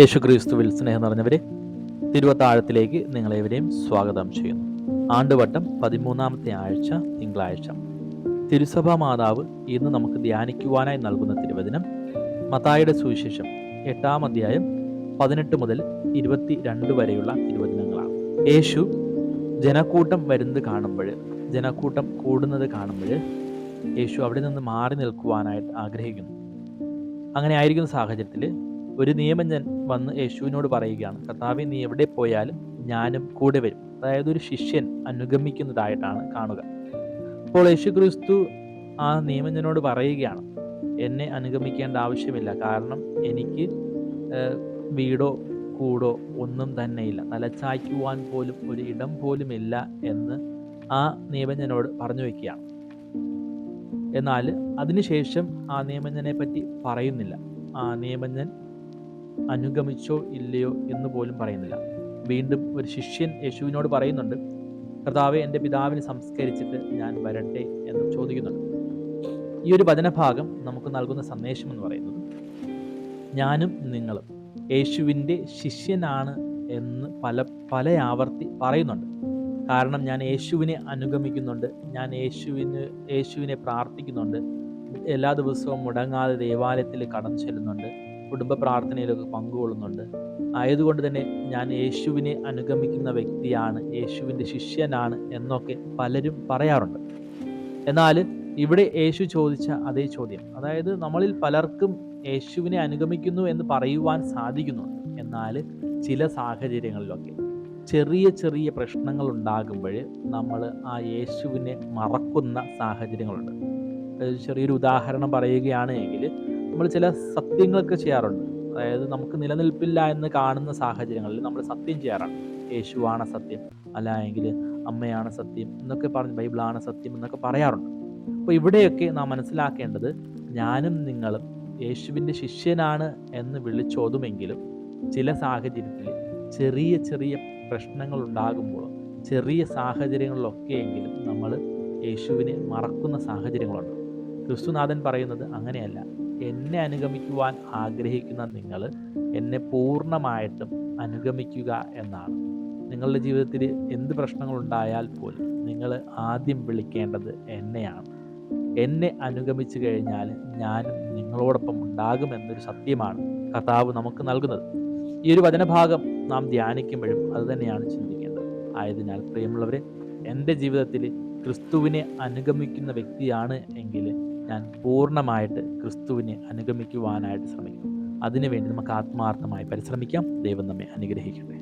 യേശുക്രിസ്തുവിൽ സ്നേഹം നിറഞ്ഞവരെ തിരുവത്താഴത്തിലേക്ക് നിങ്ങളെവരെയും സ്വാഗതം ചെയ്യുന്നു. ആണ്ടുവട്ടം പതിമൂന്നാമത്തെ ആഴ്ച തിങ്കളാഴ്ച. തിരുസഭാ മാതാവ് ഇന്ന് നമുക്ക് ധ്യാനിക്കുവാനായി നൽകുന്ന തിരുവചനം മതായുടെ സുവിശേഷം എട്ടാം അധ്യായം പതിനെട്ട് മുതൽ ഇരുപത്തി രണ്ട് വരെയുള്ള തിരുവചനങ്ങളാണ്. യേശു ജനക്കൂട്ടം വരുന്നത് കാണുമ്പോൾ ജനക്കൂട്ടം കൂടുന്നത് കാണുമ്പോൾ യേശു അവിടെ നിന്ന് മാറി നിൽക്കുവാനായിട്ട് ആഗ്രഹിക്കുന്നു. അങ്ങനെ ആയിരിക്കുന്ന സാഹചര്യത്തിൽ ഒരു നിയമജ്ഞൻ വന്ന് യേശുവിനോട് പറയുകയാണ്. കർത്താവെ നീ എവിടെ പോയാലും ഞാനും കൂടെ വരും. അതായത് ഒരു ശിഷ്യൻ അനുഗമിക്കുന്നതായിട്ടാണ് കാണുക. അപ്പോൾ യേശു ക്രിസ്തു ആ നിയമജ്ഞനോട് പറയുകയാണ്. എന്നെ അനുഗമിക്കേണ്ട ആവശ്യമില്ല. കാരണം എനിക്ക് വീടോ കൂടോ ഒന്നും തന്നെയില്ല തലച്ചായ്ക്കുവാൻ പോലും ഒരു ഇടം പോലും ഇല്ല എന്ന് ആ നിയമജ്ഞനോട് പറഞ്ഞു വയ്ക്കുകയാണ്. എന്നാൽ അതിനുശേഷം ആ നിയമജ്ഞനെ പറ്റി പറയുന്നില്ല. ആ നിയമജ്ഞൻ അനുഗമിച്ചോ ഇല്ലയോ എന്ന് പോലും പറയുന്നില്ല. വീണ്ടും ഒരു ശിഷ്യൻ യേശുവിനോട് പറയുന്നുണ്ട് കർത്താവെ എന്റെ പിതാവിനെ സംസ്കരിച്ചിട്ട് ഞാൻ വരട്ടെ എന്ന് ചോദിക്കുന്നുണ്ട്. ഈ ഒരു വചനഭാഗം നമുക്ക് നൽകുന്ന സന്ദേശം എന്ന് പറയുന്നത് ഞാനും നിങ്ങളും യേശുവിന്റെ ശിഷ്യനാണ് എന്ന് പല പല ആവർത്തി പറയുന്നുണ്ട്. കാരണം ഞാൻ യേശുവിനെ അനുഗമിക്കുന്നുണ്ട് ഞാൻ യേശുവിന് യേശുവിനെ പ്രാർത്ഥിക്കുന്നുണ്ട് എല്ലാ ദിവസവും മുടങ്ങാതെ ദേവാലയത്തിൽ കടന്നു ചെല്ലുന്നുണ്ട് കുടുംബ പ്രാർത്ഥനയിലൊക്കെ പങ്കുകൊള്ളുന്നുണ്ട്. ആയതുകൊണ്ട് തന്നെ ഞാൻ യേശുവിനെ അനുഗമിക്കുന്ന വ്യക്തിയാണ് യേശുവിന്റെ ശിഷ്യനാണ് എന്നൊക്കെ പലരും പറയാറുണ്ട്. എന്നാൽ ഇവിടെ യേശു ചോദിച്ച അതേ ചോദ്യം അതായത് നമ്മളിൽ പലർക്കും യേശുവിനെ അനുഗമിക്കുന്നു എന്ന് പറയുവാൻ സാധിക്കുന്നുണ്ട്. എന്നാൽ ചില സാഹചര്യങ്ങളിലൊക്കെ ചെറിയ ചെറിയ പ്രശ്നങ്ങൾ ഉണ്ടാകുമ്പോൾ നമ്മൾ ആ യേശുവിനെ മറക്കുന്ന സാഹചര്യങ്ങളുണ്ട്. ചെറിയൊരു ഉദാഹരണം പറയുകയാണ് എങ്കിൽ നമ്മൾ ചില സത്യങ്ങളൊക്കെ ചെയ്യാറുണ്ട്. അതായത് നമുക്ക് നിലനിൽപ്പില്ല എന്ന് കാണുന്ന സാഹചര്യങ്ങളിൽ നമ്മൾ സത്യം ചെയ്യാറാണ്. യേശുവാണ് സത്യം അല്ലെങ്കിൽ അമ്മയാണ് സത്യം എന്നൊക്കെ പറഞ്ഞ് ബൈബിളാണ് സത്യം എന്നൊക്കെ പറയാറുണ്ട്. അപ്പോൾ ഇവിടെയൊക്കെ നാം മനസ്സിലാക്കേണ്ടത് ഞാനും നിങ്ങളും യേശുവിന്റെ ശിഷ്യനാണ് എന്ന് വിളിച്ചോതുമെങ്കിലും ചില സാഹചര്യത്തിൽ ചെറിയ ചെറിയ പ്രശ്നങ്ങൾ ഉണ്ടാകുമ്പോൾ ചെറിയ സാഹചര്യങ്ങളിലൊക്കെയെങ്കിലും നമ്മൾ യേശുവിനെ മറക്കുന്ന സാഹചര്യങ്ങളുണ്ട്. ക്രിസ്തുനാഥൻ പറയുന്നത് അങ്ങനെയല്ല. എന്നെ അനുഗമിക്കുവാൻ ആഗ്രഹിക്കുന്ന നിങ്ങൾ എന്നെ പൂർണമായിട്ടും അനുഗമിക്കുക എന്നാണ്. നിങ്ങളുടെ ജീവിതത്തിൽ എന്ത് പ്രശ്നങ്ങളുണ്ടായാൽ പോലും നിങ്ങൾ ആദ്യം വിളിക്കേണ്ടത് എന്നെയാണ്. എന്നെ അനുഗമിച്ചു കഴിഞ്ഞാൽ ഞാനും നിങ്ങളോടൊപ്പം ഉണ്ടാകും എന്നൊരു സത്യമാണ് കർത്താവ് നമുക്ക് നൽകുന്നത്. ഈ ഒരു വചനഭാഗം നാം ധ്യാനിക്കുമ്പോഴും അതുതന്നെയാണ് ചിന്തിക്കേണ്ടത്. ആയതിനാൽ പ്രിയമുള്ളവരെ എന്റെ ജീവിതത്തിൽ ക്രിസ്തുവിനെ അനുഗമിക്കുന്ന വ്യക്തിയാണ് എങ്കിൽ ഞാൻ പൂർണമായിട്ട് ക്രിസ്തുവിനെ അനുഗമിക്കുവാനായിട്ട് ശ്രമിക്കും അതിനുവേണ്ടി നമുക്ക് ആത്മാർത്ഥമായി പരിശ്രമിക്കാം. ദൈവം നമ്മെ അനുഗ്രഹിക്കട്ടെ.